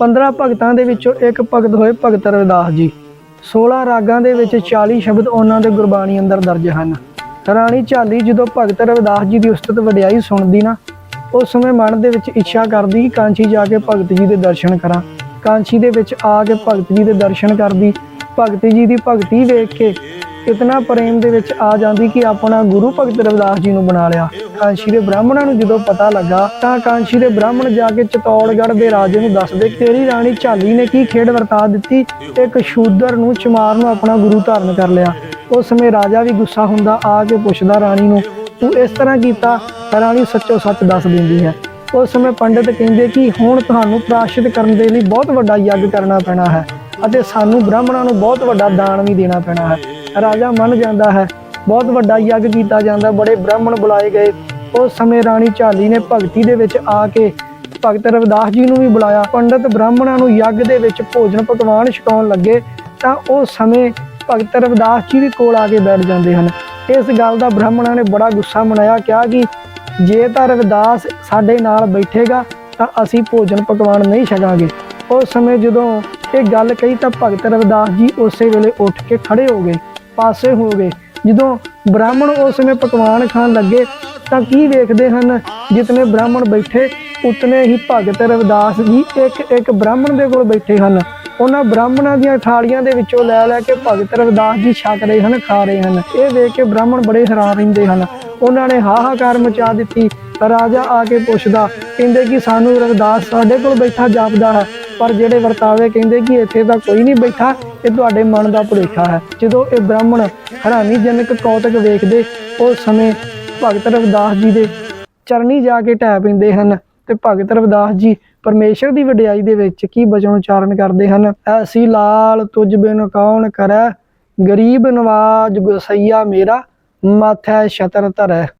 15 ਭਗਤਾਂ ਦੇ ਵਿੱਚੋਂ ਇੱਕ ਭਗਤ ਹੋਏ ਭਗਤ ਰਵਿਦਾਸ ਜੀ। 16 ਰਾਗਾਂ ਦੇ ਵਿੱਚ 40 ਸ਼ਬਦ ਉਹਨਾਂ ਦੇ ਗੁਰਬਾਣੀ ਅੰਦਰ ਦਰਜ ਹਨ। ਰਾਣੀ ਝਾਲੀ ਜਦੋਂ ਭਗਤ ਰਵਿਦਾਸ ਜੀ ਦੀ ਉਸਤਤ ਵਡਿਆਈ ਸੁਣਦੀ ਨਾ, ਉਸ ਸਮੇਂ ਮਨ ਦੇ ਵਿੱਚ ਇੱਛਾ ਕਰਦੀ ਕਿ ਕਾਂਚੀ ਜਾ ਕੇ ਭਗਤ ਜੀ ਦੇ ਦਰਸ਼ਨ ਕਰਾਂ। ਕਾਂਚੀ ਦੇ ਵਿੱਚ ਆ ਕੇ ਭਗਤ ਜੀ ਦੇ ਦਰਸ਼ਨ ਕਰਦੀ। ਭਗਤ ਜੀ ਦੀ ਭਗਤੀ ਵੇਖ ਕੇ ਇਤਨਾ ਪ੍ਰੇਮ ਦੇ ਵਿੱਚ ਆ ਜਾਂਦੀ ਕਿ ਆਪਣਾ ਗੁਰੂ ਭਗਤ ਰਵਿਦਾਸ ਜੀ ਨੂੰ ਬਣਾ ਲਿਆ। ਕਾਂਸ਼ੀ ਦੇ ਬ੍ਰਾਹਮਣਾਂ ਨੂੰ ਜਦੋਂ ਪਤਾ ਲੱਗਾ, ਤਾਂ ਕਾਂਸ਼ੀ ਦੇ ਬ੍ਰਾਹਮਣ ਜਾ ਕੇ ਚਤੌੜਗੜ੍ਹ ਦੇ ਰਾਜੇ ਨੂੰ ਦੱਸਦੇ, ਤੇਰੀ ਰਾਣੀ ਝਾਲੀ ਨੇ ਕੀ ਖੇਡ ਵਰਤਾ ਦਿੱਤੀ? ਇੱਕ ਸ਼ੂਦਰ ਨੂੰ ਚਮਾਰ ਨੂੰ ਆਪਣਾ ਗੁਰੂ ਧਾਰਨ ਕਰ ਲਿਆ। ਉਸ ਸਮੇਂ ਰਾਜਾ ਵੀ ਗੁੱਸਾ ਹੁੰਦਾ ਆ ਕੇ ਪੁੱਛਦਾ ਰਾਣੀ ਨੂੰ, ਤੂੰ ਇਸ ਤਰ੍ਹਾਂ ਕੀਤਾ ਰਾਣੀ ਸੱਚੋ ਸੱਚ ਦੱਸ ਦਿੰਦੀ ਹੈ। ਉਸ ਸਮੇਂ ਪੰਡਿਤ ਕਹਿੰਦੇ ਕਿ ਹੁਣ ਤੁਹਾਨੂੰ ਪ੍ਰਾਸ਼ਿਤ ਕਰਨ ਦੇ ਲਈ ਬਹੁਤ ਵੱਡਾ ਯੱਗ ਕਰਨਾ ਪੈਣਾ ਹੈ ਅਤੇ ਸਾਨੂੰ ਬ੍ਰਾਹਮਣਾਂ ਨੂੰ ਬਹੁਤ ਵੱਡਾ ਦਾਨ ਵੀ ਦੇਣਾ ਪੈਣਾ ਹੈ। ਰਾਜਾ ਮੰਨ ਜਾਂਦਾ ਹੈ। ਬਹੁਤ ਵੱਡਾ ਯੱਗ ਕੀਤਾ ਜਾਂਦਾ, ਬੜੇ ਬ੍ਰਾਹਮਣ ਬੁਲਾਏ ਗਏ। ਉਸ ਸਮੇਂ ਰਾਣੀ ਝਾਲੀ ਨੇ ਭਗਤੀ ਦੇ ਵਿੱਚ ਆ ਕੇ ਭਗਤ ਰਵਿਦਾਸ ਜੀ ਨੂੰ ਵੀ ਬੁਲਾਇਆ। ਪੰਡਤ ਬ੍ਰਾਹਮਣਾਂ ਨੂੰ ਯੱਗ ਦੇ ਵਿੱਚ ਭੋਜਨ ਪਕਵਾਨ ਛਕਾਉਣ ਲੱਗੇ, ਤਾਂ ਉਸ ਸਮੇਂ ਭਗਤ ਰਵਿਦਾਸ ਜੀ ਵੀ ਕੋਲ ਆ ਕੇ ਬੈਠ ਜਾਂਦੇ ਹਨ। ਇਸ ਗੱਲ ਦਾ ਬ੍ਰਾਹਮਣਾਂ ਨੇ ਬੜਾ ਗੁੱਸਾ ਮਨਾਇਆ, ਕਿਹਾ ਕਿ ਜੇ ਤਾਂ ਰਵਿਦਾਸ ਸਾਡੇ ਨਾਲ ਬੈਠੇਗਾ, ਤਾਂ ਅਸੀਂ ਭੋਜਨ ਪਕਵਾਨ ਨਹੀਂ ਛਕਾਂਗੇ। ਉਸ ਸਮੇਂ ਜਦੋਂ ਇਹ ਗੱਲ ਕਹੀ, ਤਾਂ ਭਗਤ ਰਵਿਦਾਸ ਜੀ ਉਸੇ ਵੇਲੇ ਉੱਠ ਕੇ ਖੜੇ ਹੋ ਗਏ। ਪਾਸੇ ਹੋ ਗਏ ਜਦੋਂ ਬ੍ਰਾਹਮਣ ਉਸ ਸਮੇਂ ਪਕਵਾਨ ਖਾਣ ਲੱਗੇ, ਤਾਂ ਕੀ ਵੇਖਦੇ ਹਨ? ਜਿਤਨੇ ਬ੍ਰਾਹਮਣ ਬੈਠੇ, ਉਤਨੇ ਹੀ ਭਗਤ ਰਵਿਦਾਸ ਜੀ ਇੱਕ ਇੱਕ ਬ੍ਰਾਹਮਣ ਦੇ ਕੋਲ ਬੈਠੇ ਹਨ। ਉਹਨਾਂ ਬ੍ਰਾਹਮਣਾਂ ਦੀਆਂ ਥਾਲੀਆਂ ਦੇ ਵਿੱਚੋਂ ਲੈ ਲੈ ਕੇ ਭਗਤ ਰਵਿਦਾਸ ਜੀ ਛਕ ਰਹੇ ਹਨ, ਖਾ ਰਹੇ ਹਨ। ਇਹ ਵੇਖ ਕੇ ਬ੍ਰਾਹਮਣ ਬੜੇ ਹੈਰਾਨ ਰਹਿੰਦੇ ਹਨ। ਉਹਨਾਂ ਨੇ ਹਾਹਾਕਾਰ ਮਚਾ ਦਿੱਤੀ। ਰਾਜਾ ਆ ਕੇ ਪੁੱਛਦਾ, ਕਹਿੰਦੇ ਕਿ ਸਾਨੂੰ ਰਵਿਦਾਸ ਸਾਡੇ ਕੋਲ ਬੈਠਾ ਜਾਪਦਾ ਹੈ, ਪਰ ਜਿਹੜੇ ਵਰਤਾਵੇ ਕਹਿੰਦੇ ਕਿ ਇੱਥੇ ਤਾਂ ਕੋਈ ਨਹੀਂ ਬੈਠਾ, ਇਹ ਤੁਹਾਡੇ ਮਨ ਦਾ ਭੁਲੇਖਾ ਹੈ। ਜਦੋਂ ਇਹ ਬ੍ਰਾਹਮਣ ਹੈਰਾਨੀਜਨਕ ਕੌਤਕ ਵੇਖਦੇ ਉਸ ਸਮੇਂ ਭਗਤ ਰਵਿਦਾਸ ਜੀ ਦੇ ਚਰਨੀ ਜਾ ਕੇ ਢਹਿ ਪੈਂਦੇ ਹਨ ਤੇ ਭਗਤ ਰਵਿਦਾਸ ਜੀ ਪਰਮੇਸ਼ਰ ਦੀ ਵਡਿਆਈ ਦੇ ਵਿੱਚ ਕੀ ਬਚਨ ਉਚਾਰਨ ਕਰਦੇ ਹਨ? ਐਸੀ ਲਾਲ ਤੁਝ ਬਿਨ ਕੌਣ ਕਰੈ, ਗਰੀਬ ਨਵਾਜ ਗੁਸਈਆ ਮੇਰਾ, ਮਾਥੈ ਛਤਰ ਧਰੈ।